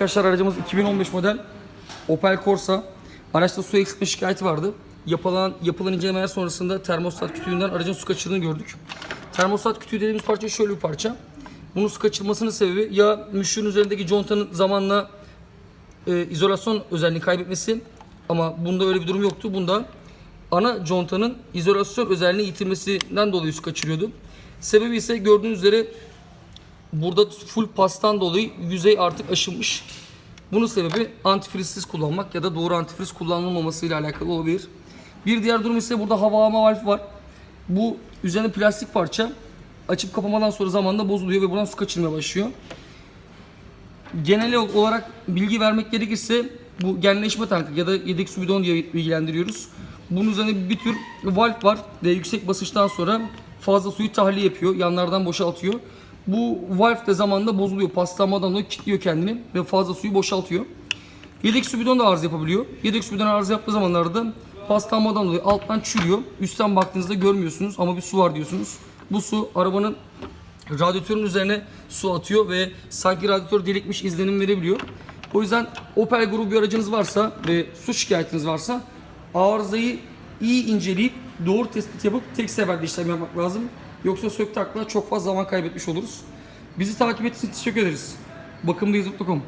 Arkadaşlar aracımız 2015 model Opel Corsa. Araçta su eksiltme şikayeti vardı. Yapılan, yapılan incelemeler sonrasında termostat kütüğünden aracın su kaçırdığını gördük. Termostat kütüğü dediğimiz parça şöyle bir parça. Bunun su kaçırmasının sebebi ya müşürün üzerindeki contanın zamanla e, izolasyon özelliğini kaybetmesi ama bunda öyle bir durum yoktu. Bunda ana contanın izolasyon özelliğini yitirmesinden dolayı su kaçırıyordu. Sebebi ise gördüğünüz üzere burada full pastan dolayı yüzey artık aşınmış. Bunun sebebi antifrizsiz kullanmak ya da doğru antifriz kullanılmaması ile alakalı olabilir. Bir diğer durum ise burada hava alma valfi var. Bu üzerine plastik parça açıp kapamadan sonra zamanla bozuluyor ve buradan su kaçırmaya başlıyor. Genel olarak bilgi vermek gerekirse bu genleşme tankı ya da yedek su bidonu diye bilgilendiriyoruz. Bunun üzerine bir tür valf var ve yüksek basınçtan sonra fazla suyu tahliye yapıyor, yanlardan boşaltıyor. Bu valf de zamanla bozuluyor, paslanmadan dolayı kilitliyor kendini ve fazla suyu boşaltıyor. Yedek su bidonu da arıza yapabiliyor. Yedek su bidonu arıza yaptığı zamanlarda paslanmadan dolayı alttan çürüyor. Üstten baktığınızda görmüyorsunuz ama bir su var diyorsunuz. Bu su arabanın radyatörün üzerine su atıyor ve sanki radyatör delikmiş izlenim verebiliyor. O yüzden Opel grubu bir aracınız varsa ve su şikayetiniz varsa arızayı iyi inceleyip doğru tespit yapıp tek seferde işlem yapmak lazım. Yoksa sök takla çok fazla zaman kaybetmiş oluruz. Bizi takip ettiğiniz için teşekkür ederiz. Bakımdayız.com